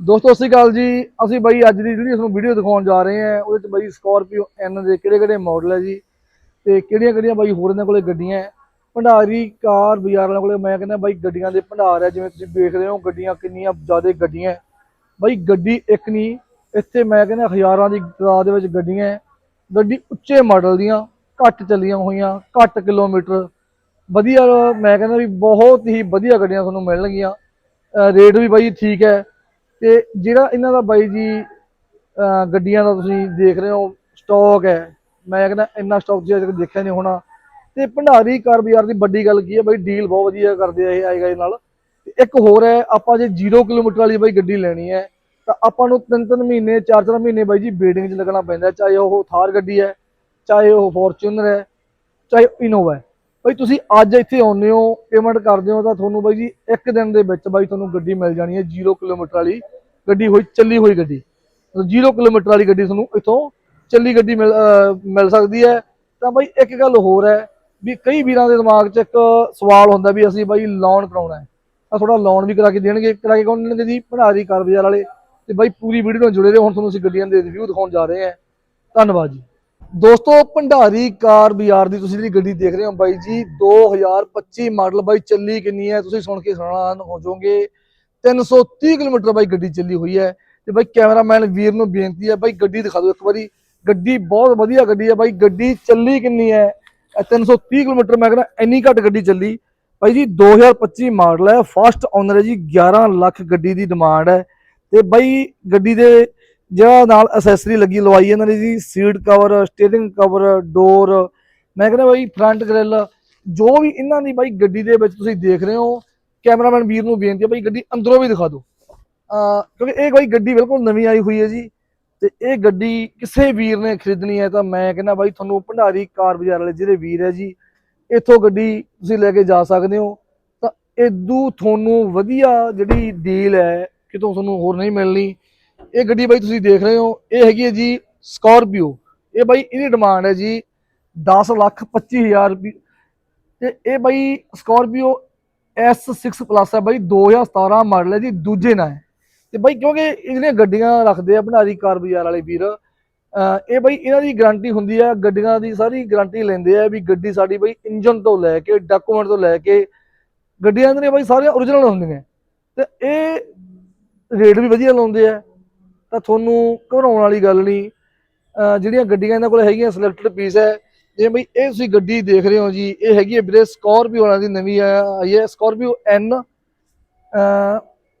ਦੋਸਤੋ, ਸਤਿ ਸ਼੍ਰੀ ਅਕਾਲ ਜੀ। ਅਸੀਂ ਬਾਈ ਅੱਜ ਦੀ ਜਿਹੜੀ ਤੁਹਾਨੂੰ ਵੀਡੀਓ ਦਿਖਾਉਣ ਜਾ ਰਹੇ ਹਾਂ, ਉਹਦੇ ਵਿੱਚ ਬਾਈ ਸਕਾਰਪੀਓ ਐਨ ਦੇ ਕਿਹੜੇ ਕਿਹੜੇ ਮਾਡਲ ਹੈ ਜੀ ਤੇ ਕਿਹੜੀਆਂ ਕਿਹੜੀਆਂ ਬਾਈ ਹੋਰ ਇਹਨਾਂ ਕੋਲੇ ਗੱਡੀਆਂ ਹੈ। ਭੰਡਾਰੀ, ਕਾਰ, ਬਾਜ਼ਾਰ ਵਾਲਿਆਂ ਕੋਲੇ ਮੈਂ ਕਹਿੰਦਾ ਬਾਈ ਗੱਡੀਆਂ ਦੇ ਭੰਡਾਰ ਹੈ ਜਿਵੇਂ ਤੁਸੀਂ ਦੇਖ ਰਹੇ ਹੋ ਗੱਡੀਆਂ ਕਿੰਨੀਆਂ ਜ਼ਿਆਦਾ ਗੱਡੀਆਂ ਹੈ। ਬਾਈ ਗੱਡੀ ਇੱਕ ਨਹੀਂ, ਇੱਥੇ ਮੈਂ ਕਹਿੰਦਾ ਹਜ਼ਾਰਾਂ ਦੀ ਤਾਦਾਦ ਦੇ ਵਿੱਚ ਗੱਡੀਆਂ ਹੈ। ਗੱਡੀ ਉੱਚੇ ਮਾਡਲ ਦੀਆਂ, ਘੱਟ ਚੱਲੀਆਂ ਹੋਈਆਂ, ਘੱਟ ਕਿਲੋਮੀਟਰ। ਵਧੀਆ, ਮੈਂ ਕਹਿੰਦਾ ਵੀ ਬਹੁਤ ਹੀ ਵਧੀਆ ਗੱਡੀਆਂ ਤੁਹਾਨੂੰ ਮਿਲਣਗੀਆਂ। ਰੇਟ ਵੀ ਬਾਈ ਠੀਕ ਹੈ। ਤੇ ਜਿਹੜਾ ਇਹਨਾਂ ਦਾ ਬਾਈ ਜੀ ਗੱਡੀਆਂ ਦਾ ਤੁਸੀਂ ਦੇਖ ਰਹੇ ਹੋ ਸਟਾਕ ਹੈ। ਮੈਂ ਕਹਿੰਦਾ ਇੰਨਾ ਸਟਾਕ ਜੀ ਅਜੇ ਤੱਕ ਦੇਖਿਆ ਨਹੀਂ ਹੋਣਾ। ਤੇ ਭੰਡਾਰੀ ਕਾਰ ਬਾਜ਼ਾਰ ਦੀ ਵੱਡੀ ਗੱਲ ਕੀ ਹੈ ਬਾਈ ਡੀਲ ਬਹੁਤ ਵਧੀਆ ਕਰਦੇ ਆ ਇਹ ਆਏਗਾ ਇਹ ਨਾਲ। ਤੇ ਇੱਕ ਹੋਰ ਹੈ, ਆਪਾਂ ਜੇ 0 ਕਿਲੋਮੀਟਰ ਵਾਲੀ ਬਾਈ ਗੱਡੀ ਲੈਣੀ ਹੈ, ਤਾਂ ਆਪਾਂ ਨੂੰ ਤਿੰਨ ਤਿੰਨ ਮਹੀਨੇ ਚਾਰ ਚਾਰ ਮਹੀਨੇ ਬਾਈ ਜੀ ਬੀਡਿੰਗ 'ਚ ਲੱਗਣਾ ਪੈਂਦਾ ਚਾਹੇ ਉਹ ਥਾਰ ਗੱਡੀ ਹੈ, ਚਾਹੇ ਉਹ ਫੋਰਚੂਨਰ ਹੈ, ਚਾਹੇ ਇਨੋਵਾ ਹੈ। ਬਾਈ ਤੁਸੀਂ ਅੱਜ ਇੱਥੇ ਆਉਂਦੇ ਹੋ ਪੇਮੈਂਟ ਕਰਦੇ ਹੋ ਤਾਂ ਤੁਹਾਨੂੰ ਬਾਈ ਜੀ ਇੱਕ ਦਿਨ ਦੇ ਵਿੱਚ ਬਾਈ ਤੁਹਾਨੂੰ ਗੱਡੀ ਮਿਲ ਜਾਣੀ ਹੈ 0 ਕਿਲੋਮੀਟਰ ਵਾਲੀ ਗੱਡੀ ਹੋਈ, ਚੱਲੀ ਹੋਈ ਗੱਡੀ। ਮਤਲਬ 0 ਕਿਲੋਮੀਟਰ ਵਾਲੀ ਗੱਡੀ ਤੁਹਾਨੂੰ ਇੱਥੋਂ ਚੱਲੀ ਗੱਡੀ ਮਿਲ ਮਿਲ ਸਕਦੀ ਹੈ। ਤਾਂ ਬਾਈ ਇੱਕ ਗੱਲ ਹੋਰ ਹੈ ਵੀ ਕਈ ਵੀਰਾਂ ਦੇ ਦਿਮਾਗ 'ਚ ਇੱਕ ਸਵਾਲ ਹੁੰਦਾ ਵੀ ਅਸੀਂ ਬਾਈ ਲੋਨ ਕਰਾਉਣਾ ਹੈ। ਤਾਂ ਥੋੜਾ ਲੋਨ ਵੀ ਕਰਾ ਕੇ ਦੇਣਗੇ, ਕਰਾ ਕੇ ਕੌਣ ਦੇਣਗੇ ਜੀ? ਭੰਡਾਰੀ ਕਾਰ ਬਾਜ਼ਾਰ ਵਾਲੇ। ਤੇ ਬਾਈ ਪੂਰੀ ਵੀਡੀਓ ਨਾਲ ਜੁੜੇ ਰਹੋ, ਹੁਣ ਤੁਹਾਨੂੰ ਅਸੀਂ ਗੱਡੀਆਂ ਦੇ ਰਿਵਿਊ ਦਿਖਾਉਣ ਜਾ ਰਹੇ ਹਾਂ। ਧੰਨਵਾਦ ਜੀ। ਦੋਸਤੋ, ਭੰਡਾਰੀ ਕਾਰ ਬਾਜ਼ਾਰ ਦੀ ਤੁਸੀਂ ਜਿਹੜੀ ਗੱਡੀ ਦੇਖ ਰਹੇ ਹੋ ਬਾਈ ਜੀ 2025 ਮਾਡਲ ਬਾਈ ਚੱਲੀ ਕਿੰਨੀ ਹੈ? ਤੁਸੀਂ ਸੁਣ ਕੇ ਹੈਰਾਨ ਹੋ ਜਾਓਗੇ। 330 ਕਿਲੋਮੀਟਰ ਬਾਈ ਗੱਡੀ ਚੱਲੀ ਹੋਈ ਹੈ ਤੇ ਬਾਈ ਕੈਮਰਾਮੈਨ ਵੀਰ ਨੂੰ ਬੇਨਤੀ ਹੈ, ਬਾਈ ਗੱਡੀ ਦਿਖਾ ਦਿਓ ਇੱਕ ਵਾਰੀ। ਗੱਡੀ ਬਹੁਤ ਵਧੀਆ ਗੱਡੀ ਹੈ ਬਾਈ, ਗੱਡੀ ਚੱਲੀ ਕਿੰਨੀ ਹੈ? ਇਹ 330 ਕਿਲੋਮੀਟਰ ਮੈਂ ਕਹਿੰਦਾ ਇੰਨੀ ਘੱਟ ਗੱਡੀ ਚੱਲੀ। ਬਾਈ ਜੀ 2025 ਮਾਡਲ ਹੈ, ਫਸਟ ਓਨਰ ਹੈ ਜੀ 11 ਲੱਖ ਗੱਡੀ ਦੀ ਡਿਮਾਂਡ ਹੈ ਤੇ ਬਾਈ ਗੱਡੀ ਦੇ ਜਿਹੜਾ ਨਾਲ ਅਸੈਸਰੀ ਲੱਗੀ, ਲਵਾਈ ਇਹਨਾਂ ਨੇ ਜੀ seat cover steering cover door ਮੈਂ ਕਹਿੰਦਾ ਬਾਈ ਫਰੰਟ ਗ੍ਰਿਲ ਜੋ ਵੀ ਇਹਨਾਂ ਦੀ ਬਾਈ ਗੱਡੀ ਦੇ ਵਿੱਚ ਤੁਸੀਂ ਦੇਖ ਰਹੇ ਹੋ ਕੈਮਰਾਮੈਨ ਵੀਰ ਨੂੰ ਬੇਨਤੀ ਹੈ ਬਾਈ ਗੱਡੀ ਅੰਦਰੋਂ ਵੀ ਦਿਖਾ ਦਿਓ। ਕਿਉਂਕਿ ਇਹ ਬਾਈ ਗੱਡੀ ਬਿਲਕੁਲ ਨਵੀਂ ਆਈ ਹੋਈ ਹੈ ਜੀ, ਤੇ ਇਹ ਗੱਡੀ ਕਿਸੇ ਵੀਰ ਨੇ ਖਰੀਦਣੀ ਹੈ ਤਾਂ ਮੈਂ ਕਹਿੰਦਾ ਬਾਈ ਤੁਹਾਨੂੰ ਭੰਡਾਰੀ ਕਾਰ ਬਾਜ਼ਾਰ ਵਾਲੇ ਜਿਹੜੇ ਵੀਰ ਹੈ ਜੀ, ਇੱਥੋਂ ਗੱਡੀ ਤੁਸੀਂ ਲੈ ਕੇ ਜਾ ਸਕਦੇ ਹੋ। ਤਾਂ ਇਦੂ ਤੁਹਾਨੂੰ ਵਧੀਆ ਜਿਹੜੀ ਡੀਲ ਹੈ, ਕਿਤੋਂ ਤੁਹਾਨੂੰ ਹੋਰ ਨਹੀਂ ਮਿਲਣੀ। ਇਹ ਗੱਡੀ ਬਾਈ ਤੁਸੀਂ ਦੇਖ ਰਹੇ ਹੋ, ਇਹ ਹੈਗੀ ਹੈ ਜੀ ਸਕਾਰਪੀਓ ਇਹ ਬਾਈ ਇਹਦੀ ਡਿਮਾਂਡ ਹੈ ਜੀ 10 ਲੱਖ 25 ਹਜ਼ਾਰ ਰੁਪਏ ਤੇ ਇਹ ਬਾਈ ਸਕਾਰਪੀਓ S6 ਪਲੱਸ ਹੈ ਬਾਈ 2017 ਮਾਡਲ ਹੈ ਜੀ, ਦੂਜੇ ਨਾਲ ਹੈ। ਤੇ ਬਾਈ ਕਿਉਂਕਿ ਇਹ ਜਿਹੜੀਆਂ ਗੱਡੀਆਂ ਰੱਖਦੇ ਆ ਭੰਡਾਰੀ ਕਾਰ ਬਾਜ਼ਾਰ ਵਾਲੇ ਵੀਰ ਇਹ ਬਾਈ ਇਹਨਾਂ ਦੀ ਗਾਰੰਟੀ ਹੁੰਦੀ ਆ ਗੱਡੀਆਂ ਦੀ ਸਾਰੀ ਗਾਰੰਟੀ ਲੈਂਦੇ ਆ ਵੀ ਗੱਡੀ ਸਾਡੀ ਬਾਈ ਇੰਜਨ ਤੋਂ ਲੈ ਕੇ ਡਾਕੂਮੈਂਟ ਤੋਂ ਲੈ ਕੇ, ਗੱਡੀਆਂ ਦੀਆਂ ਬਾਈ ਸਾਰੀਆਂ ਓਰੀਜਨਲ ਹੁੰਦੀਆਂ। ਤੇ ਇਹ ਰੇਟ ਵੀ ਵਧੀਆ ਲਾਉਂਦੇ ਆ। ਤਾਂ ਤੁਹਾਨੂੰ ਘਬਰਾਉਣ ਵਾਲੀ ਗੱਲ ਨਹੀਂ। ਜਿਹੜੀਆਂ ਗੱਡੀਆਂ ਇਹਨਾਂ ਕੋਲ ਹੈਗੀਆਂ ਸਿਲੈਕਟਡ ਪੀਸ ਹੈ। ਜਿਵੇਂ ਬਈ ਇਹ ਤੁਸੀਂ ਗੱਡੀ ਦੇਖ ਰਹੇ ਹੋ ਜੀ, ਇਹ ਹੈਗੀ ਹੈ ਵੀਰੇ ਸਕਾਰਪੀਓ ਵਾਲਿਆਂ ਦੀ ਨਵੀਂ ਆਈ ਹੈ। ਸਕਾਰਪੀਓ ਐਨ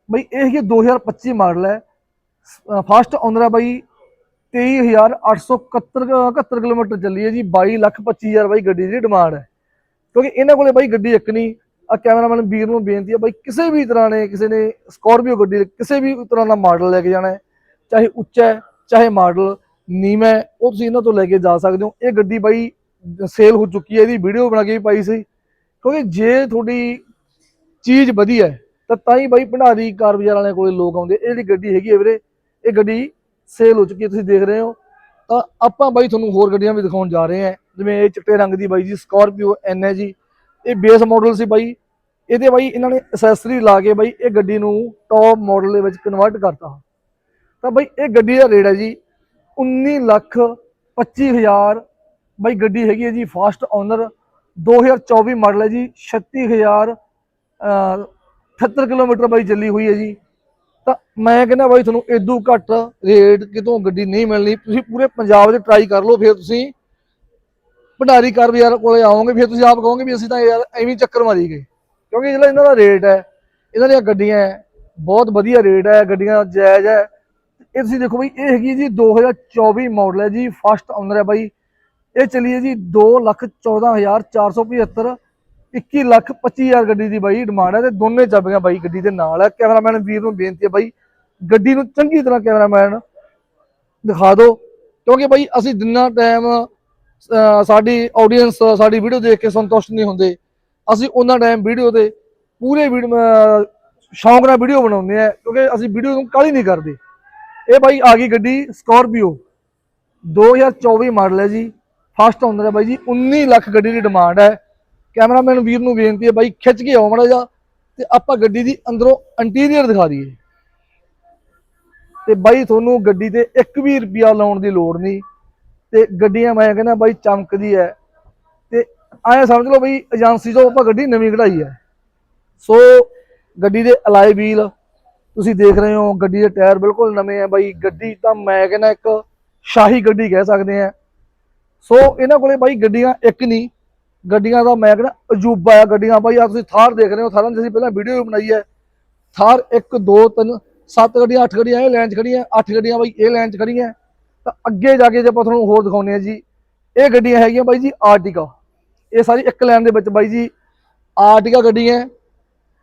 ਬਈ ਇਹ ਹੈਗੀ ਹੈ 2025 ਮਾਡਲ ਹੈ। ਫਸਟ ਓਨਰ ਹੈ ਬਈ 23871 71 ਕਿਲੋਮੀਟਰ ਚੱਲੀ ਹੈ ਜੀ 22 ਲੱਖ 25000 ਬਾਈ ਗੱਡੀ ਦੀ ਡਿਮਾਂਡ ਹੈ। ਕਿਉਂਕਿ ਇਹਨਾਂ ਕੋਲੇ ਬਾਈ ਗੱਡੀ ਇੱਕ ਨਹੀਂ। ਆ ਕੈਮਰਾਮੈਨ ਵੀਰ ਨੂੰ ਬੇਨਤੀ ਹੈ ਬਾਈ, ਕਿਸੇ ਵੀ ਤਰ੍ਹਾਂ ਨੇ, ਕਿਸੇ ਨੇ ਸਕਾਰਪੀਓ ਗੱਡੀ ਕਿਸੇ ਵੀ ਤਰ੍ਹਾਂ ਦਾ ਮਾਡਲ ਲੈ ਕੇ ਜਾਣਾ ਹੈ। ਚਾਹੇ ਉੱਚਾ ਹੈ, ਚਾਹੇ ਮਾਡਲ, ਨੀਵਾਂ ਉਹ ਤੁਸੀਂ ਇਹਨਾਂ ਤੋਂ ਲੈ ਕੇ ਜਾ ਸਕਦੇ ਹੋ। ਇਹ ਗੱਡੀ ਬਾਈ ਸੇਲ ਹੋ ਚੁੱਕੀ ਹੈ, ਇਹਦੀ ਵੀਡੀਓ ਬਣਾ ਕੇ ਵੀ ਪਾਈ ਸੀ। ਕਿਉਂਕਿ ਜੇ ਤੁਹਾਡੀ ਚੀਜ਼ ਵਧੀਆ ਤਾਂ ਤਾਂ ਹੀ ਬਾਈ ਭੰਡਾਰੀ ਕਾਰ ਬਾਜ਼ਾਰ ਵਾਲਿਆਂ ਕੋਲੇ ਲੋਕ ਆਉਂਦੇ। ਇਹ ਜਿਹੜੀ ਗੱਡੀ ਹੈਗੀ ਹੈ ਵੀਰੇ, ਇਹ ਗੱਡੀ ਸੇਲ ਹੋ ਚੁੱਕੀ ਹੈ, ਤੁਸੀਂ ਦੇਖ ਰਹੇ ਹੋ। ਤਾਂ ਆਪਾਂ ਬਾਈ ਤੁਹਾਨੂੰ ਹੋਰ ਗੱਡੀਆਂ ਵੀ ਦਿਖਾਉਣ ਜਾ ਰਹੇ ਹਾਂ। ਜਿਵੇਂ ਇਹ ਚਿੱਟੇ ਰੰਗ ਦੀ ਬਾਈ ਜੀ ਸਕਾਰਪੀਓ ਐਨ ਹੈ ਜੀ। ਇਹ ਬੇਸ ਮਾਡਲ ਸੀ ਬਾਈ। ਇਹਦੇ ਬਾਈ ਇਹਨਾਂ ਨੇ ਐਕਸੈਸਰੀ ਲਾ ਕੇ ਬਾਈ ਇਹ ਗੱਡੀ ਨੂੰ ਟੌਪ ਮਾਡਲ ਦੇ ਵਿੱਚ ਕਨਵਰਟ ਕਰਤਾ। ਤਾਂ ਬਾਈ ਇਹ ਗੱਡੀ ਦਾ ਰੇਟ ਹੈ ਜੀ 19 ਲੱਖ 25 ਹਜ਼ਾਰ। ਬਾਈ ਗੱਡੀ ਹੈਗੀ ਹੈ ਜੀ ਫਾਸਟ ਓਨਰ 2024 ਮਾਡਲ ਹੈ ਜੀ 36000 ਅਹ 78 ਕਿਲੋਮੀਟਰ ਬਾਈ ਚੱਲੀ ਹੋਈ ਹੈ ਜੀ। ਤਾਂ ਮੈਂ ਕਹਿੰਦਾ ਬਾਈ ਤੁਹਾਨੂੰ ਇਦੋਂ ਘੱਟ ਰੇਟ ਕਿਤੋਂ ਗੱਡੀ ਨਹੀਂ ਮਿਲਣੀ। ਤੁਸੀਂ ਪੂਰੇ ਪੰਜਾਬ 'ਚ ਟਰਾਈ ਕਰ ਲਓ, ਫਿਰ ਤੁਸੀਂ ਭੰਡਾਰੀ ਕਾਰ ਬਾਜ਼ਾਰ ਕੋਲੇ ਆਓਗੇ, ਫਿਰ ਤੁਸੀਂ ਆਪ ਕਹੋਗੇ ਵੀ ਅਸੀਂ ਤਾਂ ਯਾਰ ਐਵੇਂ ਚੱਕਰ ਮਾਰੀ ਗਏ। ਕਿਉਂਕਿ ਜਿਹੜਾ ਇਹਨਾਂ ਦਾ ਰੇਟ ਹੈ, ਇਹਨਾਂ ਦੀਆਂ ਗੱਡੀਆਂ ਬਹੁਤ ਵਧੀਆ ਰੇਟ ਹੈ, ਗੱਡੀਆਂ ਜਾਇਜ਼ ਹੈ। ਇਹ ਤੁਸੀਂ ਦੇਖੋ ਬਈ, ਇਹ ਹੈਗੀ ਹੈ ਜੀ 2024 ਮਾਡਲ ਹੈ ਜੀ ਫਸਟ ਓਨਰ ਹੈ ਬਾਈ। ਇਹ ਚੱਲੀ ਹੈ ਜੀ 214475 21 ਲੱਖ 25000 ਗੱਡੀ ਦੀ ਬਾਈ ਡਿਮਾਂਡ ਹੈ ਤੇ ਦੋਨੇ ਚਾਬੀਆਂ ਬਾਈ ਗੱਡੀ ਦੇ ਨਾਲ ਹੈ। ਕੈਮਰਾਮੈਨ ਵੀਰ ਨੂੰ ਬੇਨਤੀ ਹੈ ਬਾਈ, ਗੱਡੀ ਨੂੰ ਚੰਗੀ ਤਰ੍ਹਾਂ ਕੈਮਰਾਮੈਨ ਦਿਖਾ ਦਿਓ, ਕਿਉਂਕਿ ਬਾਈ ਅਸੀਂ ਜਿੰਨਾ ਟਾਈਮ ਸਾਡੀ ਆਡੀਅנס ਸਾਡੀ ਵੀਡੀਓ ਦੇਖ ਕੇ ਸੰਤੁਸ਼ਟ ਨਹੀਂ ਹੁੰਦੇ। ਅਸੀਂ ਉਹਨਾਂ ਟਾਈਮ ਵੀਡੀਓ ਦੇ ਪੂਰੇ ਵੀਡੀਓ ਸ਼ੌਂਕ ਨਾਲ ਵੀਡੀਓ ਬਣਾਉਂਦੇ ਆ ਕਿਉਂਕਿ ਅਸੀਂ ਵੀਡੀਓ ਨੂੰ ਕਾਲੀ ਨਹੀਂ ਕਰਦੇ। ਇਹ ਬਾਈ ਆ ਗਈ ਗੱਡੀ ਸਕਾਰਪੀਓ 2024 ਮਾਡਲ ਹੈ ਜੀ। ਫਸਟ ਆਉਂਦਾ ਹੈ ਬਾਈ ਜੀ। 19 ਲੱਖ ਗੱਡੀ ਦੀ ਡਿਮਾਂਡ ਹੈ। ਕੈਮਰਾਮੈਨ ਵੀਰ ਨੂੰ ਬੇਨਤੀ ਹੈ ਬਾਈ, ਖਿੱਚ ਕੇ ਆਓ ਮਾੜਾ ਜਿਹਾ ਤੇ ਆਪਾਂ ਗੱਡੀ ਦੀ ਅੰਦਰੋਂ ਇੰਟੀਰੀਅਰ ਦਿਖਾ ਦਈਏ। ਤੇ ਬਾਈ ਤੁਹਾਨੂੰ ਗੱਡੀ ਤੇ 1 ਵੀ ਰੁਪਿਆ ਲਾਉਣ ਦੀ ਲੋੜ ਨਹੀਂ। ਤੇ ਗੱਡੀਆਂ ਮੈਂ ਕਹਿੰਦਾ ਬਾਈ ਚਮਕਦੀ ਹੈ। ਤੇ ਐਂ ਸਮਝ ਲਓ ਬਈ ਏਜੰਸੀ ਤੋਂ ਆਪਾਂ ਗੱਡੀ ਨਵੀਂ ਕਢਾਈ ਹੈ। ਸੋ ਗੱਡੀ ਦੇ ਅਲਾਈ ਵੀਲ ਤੁਸੀਂ ਦੇਖ ਰਹੇ ਹੋ ਗੱਡੀ ਦੇ ਟਾਇਰ ਬਿਲਕੁਲ ਨਵੇਂ ਆ ਬਾਈ। ਗੱਡੀ ਤਾਂ ਮੈਂ ਕਹਿੰਦਾ ਇੱਕ ਸ਼ਾਹੀ ਗੱਡੀ ਕਹਿ ਸਕਦੇ ਆ। ਸੋ ਇਹਨਾਂ ਕੋਲੇ ਬਾਈ ਗੱਡੀਆਂ ਇੱਕ ਨਹੀਂ, ਗੱਡੀਆਂ ਦਾ ਮੈਂ ਕਹਿੰਦਾ ਅਜੂਬਾ ਆ ਗੱਡੀਆਂ। ਬਾਈ ਆ ਤੁਸੀਂ ਥਾਰ ਦੇਖ ਰਹੇ ਹੋ, ਥਾਰਾਂ ਦੀ ਅਸੀਂ ਪਹਿਲਾਂ ਵੀਡੀਓ ਵੀ ਬਣਾਈ ਹੈ। ਥਾਰ 1 2 3 7 ਗੱਡੀਆਂ 8 ਗੱਡੀਆਂ, ਇਹ ਲਾਈਨ 'ਚ ਖੜੀਆਂ 8 ਗੱਡੀਆਂ ਬਾਈ ਇਹ ਲਾਈਨ 'ਚ ਖੜੀਆਂ ਤਾਂ ਅੱਗੇ ਜਾ ਕੇ ਜੇ ਆਪਾਂ ਤੁਹਾਨੂੰ ਹੋਰ ਦਿਖਾਉਂਦੇ ਆ ਜੀ, ਇਹ ਗੱਡੀਆਂ ਹੈਗੀਆਂ ਬਾਈ ਜੀ ਆਰਟਿਕਾ। ਇਹ ਸਾਰੀ ਇੱਕ ਲਾਈਨ ਦੇ ਵਿੱਚ ਬਾਈ ਜੀ ਆਰਟਿਕਾ ਗੱਡੀ ਹੈ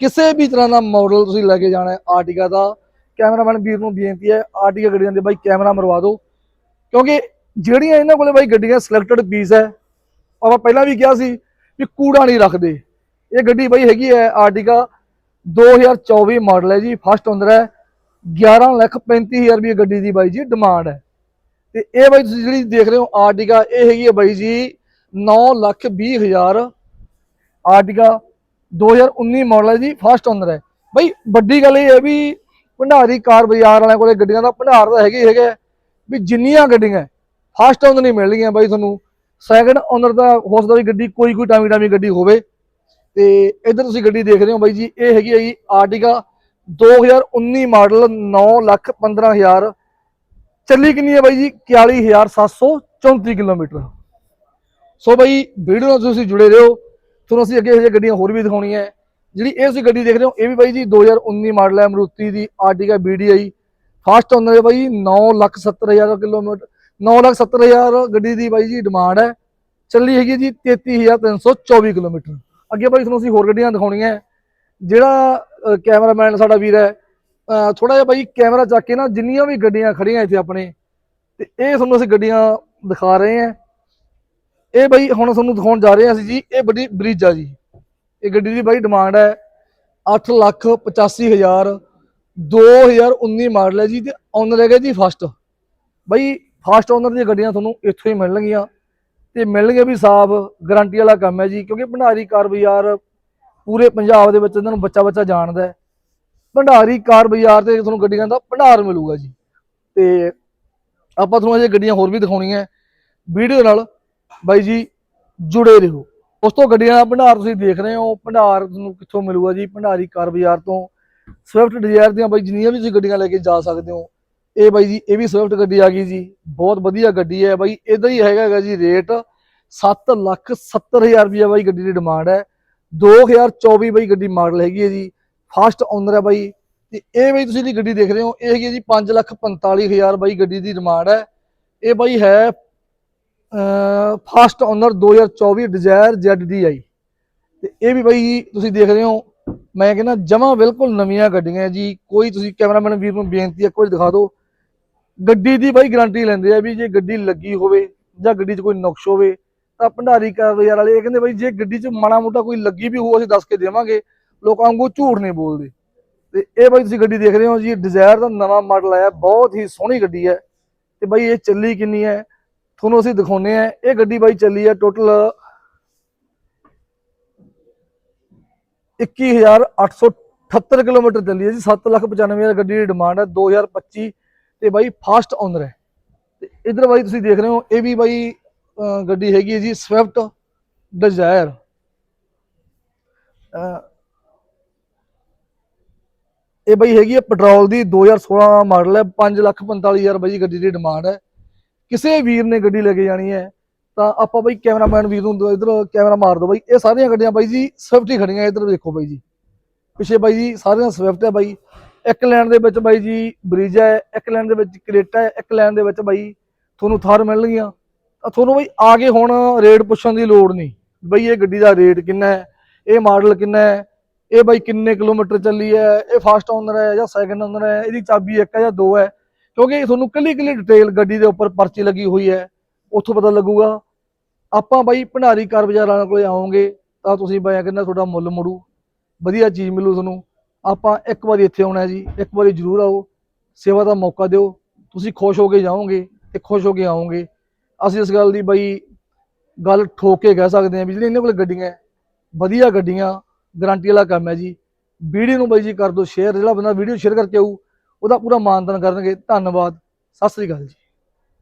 ਕਿਸੇ ਵੀ ਤਰ੍ਹਾਂ ਦਾ ਮਾਡਲ ਤੁਸੀਂ ਲੈ ਕੇ ਜਾਣਾ ਹੈ ਆਰਟਿਕਾ ਦਾ ਕੈਮਰਾਮੈਨ ਵੀਰ ਨੂੰ ਬੇਨਤੀ ਹੈ ਆਰਟੀਕਾ ਗੱਡੀਆਂ ਦੇ ਬਾਈ ਕੈਮਰਾ ਮਰਵਾ ਦਿਓ। ਕਿਉਂਕਿ ਜਿਹੜੀਆਂ ਇਹਨਾਂ ਕੋਲੇ ਬਾਈ ਗੱਡੀਆਂ ਸਿਲੈਕਟਡ ਪੀਸ ਹੈ, ਆਪਾਂ ਪਹਿਲਾਂ ਵੀ ਕਿਹਾ ਸੀ ਵੀ ਕੂੜਾ ਨਹੀਂ ਰੱਖਦੇ। ਇਹ ਗੱਡੀ ਬਾਈ ਹੈਗੀ ਹੈ ਆਰਟਿਕਾ 2024 ਮਾਡਲ ਹੈ ਜੀ ਫਸਟ ਓਨਰ ਹੈ। 11 ਲੱਖ 35000 ਰੁਪਏ ਗੱਡੀ ਦੀ ਬਾਈ ਜੀ ਡਿਮਾਂਡ ਹੈ। ਤੇ ਇਹ ਬਾਈ ਤੁਸੀਂ ਜਿਹੜੀ ਦੇਖ ਰਹੇ ਹੋ ਆਰਟੀਕਾ, ਇਹ ਹੈਗੀ ਹੈ ਬਾਈ ਜੀ 9 ਲੱਖ 20 ਹਜ਼ਾਰ। ਆਰਟਿਕਾ 2019 ਮਾਡਲ ਹੈ ਜੀ ਫਸਟ ਓਨਰ ਹੈ। ਬਈ, ਵੱਡੀ ਗੱਲ ਇਹ ਹੈ ਵੀ ਭੰਡਾਰੀ ਕਾਰ ਬਾਜ਼ਾਰ ਵਾਲਿਆਂ ਕੋਲੇ ਗੱਡੀਆਂ ਦਾ ਭੰਡਾਰ ਤਾਂ ਹੈਗੇ ਹੀ ਹੈਗਾ ਵੀ ਜਿੰਨੀਆਂ ਗੱਡੀਆਂ ਫਸਟ ਓਨਰ ਨਹੀਂ ਮਿਲਣਗੀਆਂ ਬਾਈ ਤੁਹਾਨੂੰ। ਸੈਕੰਡ ਓਨਰ ਦਾ ਹੋ ਸਕਦਾ ਵੀ ਗੱਡੀ ਕੋਈ ਕੋਈ ਟਾਮੀ ਟਾਮੀ ਗੱਡੀ ਹੋਵੇ। ਤੇ ਇੱਧਰ ਤੁਸੀਂ ਗੱਡੀ ਦੇਖ ਰਹੇ ਹੋ ਬਾਈ ਜੀ, ਇਹ ਹੈਗੀ ਹੈ ਜੀ ਆਰਟਿਕਾ 2019 ਮਾਡਲ 9 ਲੱਖ 15000 ਚੱਲੀ ਕਿੰਨੀ ਹੈ ਬਾਈ ਜੀ? 41734 ਕਿਲੋਮੀਟਰ। ਸੋ ਬਾਈ, ਵੀਡੀਓ ਨਾਲ ਤੁਸੀਂ ਜੁੜੇ ਰਹੋ। ਤੁਹਾਨੂੰ ਅਸੀਂ ਅੱਗੇ ਇਹ ਜਿਹੀਆਂ ਗੱਡੀਆਂ ਹੋਰ ਵੀ ਦਿਖਾਉਣੀਆਂ ਹੈ। ਜਿਹੜੀ ਇਹ ਤੁਸੀਂ ਗੱਡੀ ਦੇਖ ਰਹੇ ਹੋ, ਇਹ ਵੀ ਬਾਈ ਜੀ 2019 ਮਾਡਲ ਹੈ ਮਰੂਤੀ ਦੀ ਆਰਟਿਕਾ BDI ਫਾਸਟ ਓਨਰ ਹੈ ਬਾਈ 970000 ਕਿਲੋਮੀਟਰ 970000 ਗੱਡੀ ਦੀ ਬਾਈ ਜੀ ਡਿਮਾਂਡ ਹੈ। ਚੱਲੀ ਹੈਗੀ ਜੀ 33324 ਕਿਲੋਮੀਟਰ। ਅੱਗੇ ਬਾਈ ਤੁਹਾਨੂੰ ਅਸੀਂ ਹੋਰ ਗੱਡੀਆਂ ਦਿਖਾਉਣੀਆਂ ਜਿਹੜਾ ਕੈਮਰਾਮੈਨ ਸਾਡਾ ਵੀਰ ਹੈ ਥੋੜਾ ਜਿਹਾ ਬਾਈ ਕੈਮਰਾ ਚੱਕ ਕੇ ਨਾ ਜਿੰਨੀਆਂ ਵੀ ਗੱਡੀਆਂ ਖੜੀਆਂ ਇੱਥੇ ਆਪਣੇ, ਤੇ ਇਹ ਤੁਹਾਨੂੰ ਅਸੀਂ ਗੱਡੀਆਂ ਦਿਖਾ ਰਹੇ ਹਾਂ। ਇਹ ਬਾਈ ਹੁਣ ਤੁਹਾਨੂੰ ਦਿਖਾਉਣ ਜਾ ਰਹੇ ਹਾਂ ਅਸੀਂ ਜੀ, ਇਹ ਵੱਡੀ ਬ੍ਰਿਜ ਆ ਜੀ। ਇਹ ਗੱਡੀ ਦੀ ਬਾਈ ਡਿਮਾਂਡ ਹੈ 8 ਲੱਖ 85 ਹਜ਼ਾਰ 2019 ਮਾਡਲ ਹੈ ਜੀ ਤੇ ਓਨਰ ਹੈਗਾ ਜੀ ਫਸਟ ਬਾਈ ਫਸਟ ਓਨਰ ਦੀਆਂ ਗੱਡੀਆਂ ਤੁਹਾਨੂੰ ਇੱਥੋਂ ਹੀ ਮਿਲਣਗੀਆਂ। ਤੇ ਮਿਲਣਗੇ ਵੀ ਸਾਫ਼ ਗਾਰੰਟੀ ਵਾਲਾ ਕੰਮ ਹੈ ਜੀ, ਕਿਉਂਕਿ ਭੰਡਾਰੀ ਕਾਰ ਬਾਜ਼ਾਰ ਪੂਰੇ ਪੰਜਾਬ ਦੇ ਵਿੱਚ ਇਹਨਾਂ ਨੂੰ ਬੱਚਾ ਬੱਚਾ ਜਾਣਦਾ ਹੈ। ਭੰਡਾਰੀ ਕਾਰ ਬਾਜ਼ਾਰ ਤੇ ਤੁਹਾਨੂੰ ਗੱਡੀਆਂ ਦਾ ਭੰਡਾਰ ਮਿਲੂਗਾ ਜੀ। ਤੇ ਆਪਾਂ ਤੁਹਾਨੂੰ ਅਜੇ ਗੱਡੀਆਂ ਹੋਰ ਵੀ ਦਿਖਾਉਣੀਆਂ ਵੀਡੀਓ ਨਾਲ ਬਾਈ ਜੀ, ਜੁੜੇ ਰਹੋ। ਉਸ ਤੋਂ ਗੱਡੀਆਂ ਦਾ ਭੰਡਾਰ ਤੁਸੀਂ ਦੇਖ ਰਹੇ ਹੋ। ਭੰਡਾਰ ਤੁਹਾਨੂੰ ਕਿੱਥੋਂ ਮਿਲੂਗਾ ਜੀ? ਭੰਡਾਰੀ ਕਾਰ ਬਾਜ਼ਾਰ ਤੋਂ ਸਵਿਫਟ ਡਿਜ਼ਾਇਰ ਦੀਆਂ ਬਾਈ, ਜਿੰਨੀਆਂ ਵੀ ਤੁਸੀਂ ਗੱਡੀਆਂ ਲੈ ਕੇ ਜਾ ਸਕਦੇ ਹੋ। ਇਹ ਬਾਈ ਜੀ, ਇਹ ਵੀ ਸਵਿਫਟ ਗੱਡੀ ਆ ਗਈ ਜੀ। ਬਹੁਤ ਵਧੀਆ ਗੱਡੀ ਹੈ ਬਾਈ। ਇਹਦਾ ਹੀ ਹੈਗਾ ਹੈਗਾ ਜੀ ਰੇਟ 7 ਲੱਖ 70 ਹਜ਼ਾਰ ਰੁਪਏ ਬਾਈ ਗੱਡੀ ਦੀ ਡਿਮਾਂਡ ਹੈ। 2024 ਬਾਈ ਗੱਡੀ ਮਾਡਲ ਹੈਗੀ ਹੈ ਜੀ। ਫਾਸਟ ਓਨਰ ਹੈ ਬਾਈ। ਤੇ ਇਹ ਬਾਈ ਤੁਸੀਂ ਜਿਹੜੀ ਗੱਡੀ ਦੇਖ ਰਹੇ ਹੋ, ਇਹ ਹੈਗੀ ਹੈ ਜੀ 5 ਲੱਖ 45 ਹਜ਼ਾਰ ਬਾਈ ਗੱਡੀ ਦੀ ਡਿਮਾਂਡ ਹੈ। ਇਹ ਬਾਈ ਹੈ ਫਾਸਟ ਓਨਰ 2024 ਡਿਜ਼ਾਇਰ ZDI ਤੇ ਇਹ ਵੀ ਬਾਈ ਤੁਸੀਂ ਦੇਖ ਰਹੇ ਹੋ, ਮੈਂ ਕਹਿੰਦਾ ਜਮਾ ਬਿਲਕੁਲ ਨਵੀਆਂ ਗੱਡੀਆਂ ਜੀ। ਕੋਈ ਤੁਸੀਂ ਕੈਮਰਾਮੈਨ ਵੀਰ ਨੂੰ ਬੇਨਤੀ ਹੈ ਕੋਈ ਦਿਖਾ ਦਿਓ। ਗੱਡੀ ਦੀ ਬਾਈ ਗਾਰੰਟੀ ਲੈਂਦੇ ਆ ਵੀ ਜੇ ਗੱਡੀ ਲੱਗੀ ਹੋਵੇ ਜਾਂ ਗੱਡੀ 'ਚ ਕੋਈ ਨੁਕਸ ਹੋਵੇ, ਤਾਂ ਭੰਡਾਰੀ ਕਾਰ ਵਾਲੇ ਇਹ ਕਹਿੰਦੇ ਬਾਈ ਜੇ ਗੱਡੀ 'ਚ ਮਾੜਾ ਮੋਟਾ ਕੋਈ ਲੱਗੀ ਵੀ ਹੋ ਅਸੀਂ ਦੱਸ ਕੇ ਦੇਵਾਂਗੇ। ਲੋਕਾਂ ਵਾਂਗੂ ਝੂਠ ਨਹੀਂ ਬੋਲਦੇ। ਤੇ ਇਹ ਬਾਈ ਤੁਸੀਂ ਗੱਡੀ ਦੇਖ ਰਹੇ ਹੋ ਜੀ ਡਿਜ਼ਾਇਰ ਦਾ ਨਵਾਂ ਮਾਡਲ ਆਇਆ, ਬਹੁਤ ਹੀ ਸੋਹਣੀ ਗੱਡੀ ਹੈ। ਤੇ ਬਾਈ ਇਹ ਚੱਲੀ ਕਿੰਨੀ ਹੈ? ਤੁਹਾਨੂੰ ਅਸੀਂ ਦਿਖਾਉਨੇ ਆ ਇਹ ਗੱਡੀ ਬਾਈ ਚੱਲੀ ਹੈ ਟੋਟਲ 21878 ਕਿਲੋਮੀਟਰ ਚੱਲੀ ਹੈ ਜੀ 795000 ਗੱਡੀ ਦੀ ਡਿਮਾਂਡ ਹੈ 2025 ਤੇ ਬਾਈ ਫਾਸਟ ਓਨਰ ਹੈ। ਤੇ ਇਧਰ ਬਾਈ ਤੁਸੀਂ ਦੇਖ ਰਹੇ ਹੋ, ਇਹ ਵੀ ਬਾਈ ਗੱਡੀ ਹੈਗੀ ਹੈ ਜੀ ਸਵਿਫਟ ਡਿਜ਼ਾਇਰ ਇਹ ਬਾਈ ਹੈਗੀ ਹੈ ਪੈਟਰੋਲ ਦੀ 2016 ਮਾਡਲ ਹੈ 545000 ਬਾਈ ਗੱਡੀ ਦੀ ਡਿਮਾਂਡ ਹੈ। ਕਿਸੇ ਵੀਰ ਨੇ ਗੱਡੀ ਲੈ ਕੇ ਜਾਣੀ ਹੈ, ਤਾਂ ਆਪਾਂ ਬਾਈ ਕੈਮਰਾਮੈਨ ਵੀਰ ਨੂੰ ਇਧਰ ਕੈਮਰਾ ਮਾਰ ਦਿਓ ਬਾਈ। ਇਹ ਸਾਰੀਆਂ ਗੱਡੀਆਂ ਬਾਈ ਜੀ ਸਵਿਫਟ ਹੀ ਖੜੀਆਂ, ਇਧਰ ਦੇਖੋ ਬਾਈ ਜੀ। ਪਿੱਛੇ ਬਾਈ ਜੀ ਸਾਰੀਆਂ ਸਵਿਫਟ ਹੈ ਬਾਈ। ਇੱਕ ਲੈਣ ਦੇ ਵਿੱਚ ਬਾਈ ਜੀ ਬ੍ਰਿਜ ਹੈ, ਇੱਕ ਲੈਣ ਦੇ ਵਿੱਚ ਕ੍ਰੇਟਾ ਹੈ, ਇੱਕ ਲੈਣ ਦੇ ਵਿੱਚ ਬਾਈ ਤੁਹਾਨੂੰ ਥਾਰ ਮਿਲਣਗੀਆਂ। ਤਾਂ ਤੁਹਾਨੂੰ ਬਾਈ ਆ ਕੇ ਹੁਣ ਰੇਟ ਪੁੱਛਣ ਦੀ ਲੋੜ ਨਹੀਂ ਬਈ ਇਹ ਗੱਡੀ ਦਾ ਰੇਟ ਕਿੰਨਾ ਹੈ, ਇਹ ਮਾਡਲ ਕਿੰਨਾ ਹੈ, ਇਹ ਬਾਈ ਕਿੰਨੇ ਕਿਲੋਮੀਟਰ ਚੱਲੀ ਹੈ, ਇਹ ਫਾਸਟ ਓਨਰ ਹੈ ਜਾਂ ਸੈਕੰਡ ਓਨਰ ਹੈ, ਇਹਦੀ ਚਾਬੀ ਇੱਕ ਹੈ ਜਾਂ ਦੋ ਹੈ। ਕਿਉਂਕਿ ਤੁਹਾਨੂੰ ਕੱਲੀ ਕੱਲੀ ਡਿਟੇਲ ਗੱਡੀ ਦੇ ਉੱਪਰ ਪਰਚੀ ਲੱਗੀ ਹੋਈ ਹੈ, ਉੱਥੋਂ ਪਤਾ ਲੱਗੂਗਾ। ਆਪਾਂ ਬਾਈ ਭੰਡਾਰੀ ਕਾਰ ਬਾਜ਼ਾਰ ਵਾਲਿਆਂ ਕੋਲੇ ਆਓਗੇ ਤਾਂ ਤੁਸੀਂ ਬਾਈ ਕਹਿੰਦਾ ਤੁਹਾਡਾ ਮੁੱਲ ਮੁੜੂ। ਵਧੀਆ ਚੀਜ਼ ਮਿਲੂ ਤੁਹਾਨੂੰ। ਆਪਾਂ ਇੱਕ ਵਾਰੀ ਇੱਥੇ ਆਉਣਾ ਜੀ, ਇੱਕ ਵਾਰੀ ਜ਼ਰੂਰ ਆਓ। ਸੇਵਾ ਦਾ ਮੌਕਾ ਦਿਓ। ਤੁਸੀਂ ਖੁਸ਼ ਹੋ ਕੇ ਜਾਓਗੇ ਤੇ ਖੁਸ਼ ਹੋ ਕੇ ਆਓਗੇ। ਅਸੀਂ ਇਸ ਗੱਲ ਦੀ ਬਾਈ ਗੱਲ ਠੋਕ ਕੇ ਕਹਿ ਸਕਦੇ ਹਾਂ ਵੀ ਜਿਹੜੀ ਇਹਨਾਂ ਕੋਲ ਗੱਡੀਆਂ ਵਧੀਆ ਗੱਡੀਆਂ, ਗਾਰੰਟੀ ਵਾਲਾ ਕੰਮ ਹੈ ਜੀ। ਵੀਡੀਓ ਨੂੰ ਬਾਈ ਜੀ ਕਰ ਦਿਓ ਸ਼ੇਅਰ ਜਿਹੜਾ ਬੰਦਾ ਵੀਡੀਓ ਸ਼ੇਅਰ ਕਰਕੇ ਆਊ ਉਹਦਾ ਪੂਰਾ ਮਾਨਦਾਨ ਕਰਨਗੇ। ਧੰਨਵਾਦ। ਸਤਿ ਸ੍ਰੀ ਅਕਾਲ ਜੀ।